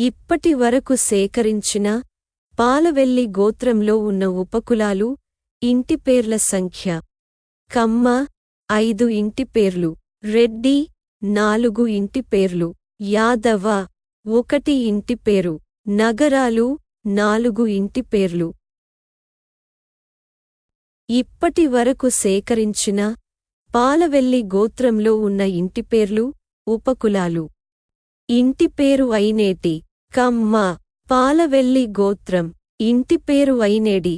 ఇప్పటి వరకు సేకరించిన పాలవెల్లి గోత్రంలో ఉన్న ఉపకులాలు ఇంటి పేర్ల సంఖ్య. కమ్మ ఐదు ఇంటి పేర్లు. రెడ్డి నాలుగు ఇంటి పేర్లు. యాదవ ఒకటి ఇంటి పేరు. నగరాలు నాలుగు ఇంటి పేర్లు. ఇప్పటి వరకు సేకరించిన పాలవెల్లి గోత్రంలో ఉన్న ఇంటి పేర్లు ఉపకులాలు. ఇంటి పేరు అయినేటి కమ్మ పాలవెల్లి గోత్రం ఇంటి పేరు అయినేడి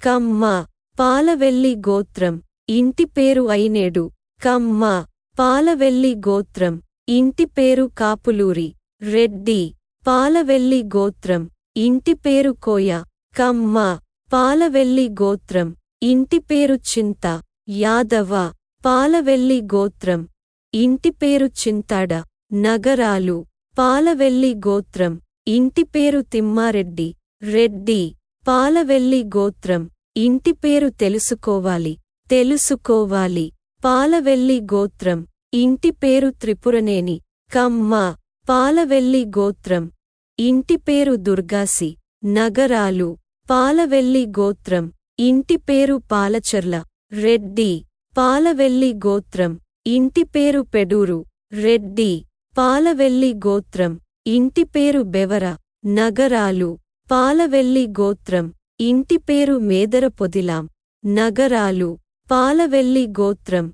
కమ్మ పాలవెల్లి గోత్రం ఇంటి పేరు అయినేడు కమ్మ పాలవెల్లి గోత్రం ఇంటి పేరు కాపులూరి. రెడ్డి పాలవెల్లి గోత్రం ఇంటి పేరు కోయ. కమ్మ పాలవెల్లి గోత్రం ఇంటి పేరు చింత. యాదవ పాలవెల్లి గోత్రం ఇంటి పేరు చింతాడ. నగరాలు పాలవెల్లి గోత్రం ఇంటి పేరు తిమ్మారెడ్డి రెడ్డి పాలవెల్లి గోత్రం. ఇంటి పేరు తెలుసుకోవాలి తెలుసుకోవాలి పాలవెల్లి గోత్రం. ఇంటి పేరు త్రిపురనేని కమ్మ పాలవెల్లి గోత్రం. ఇంటి పేరు దుర్గాసి నగరాలు పాలవెల్లి గోత్రం. ఇంటి పేరు పాలచర్ల రెడ్డి పాలవెల్లి గోత్రం. ఇంటి పేరు పెడూరు రెడ్డి పాలవెల్లి గోత్రం. ఇంటి పేరు బెవర నగరాలు పాలవెల్లి గోత్రం ఇంటి పేరు మేదర పొదిలాం నగరాలు పాలవెల్లి గోత్రం.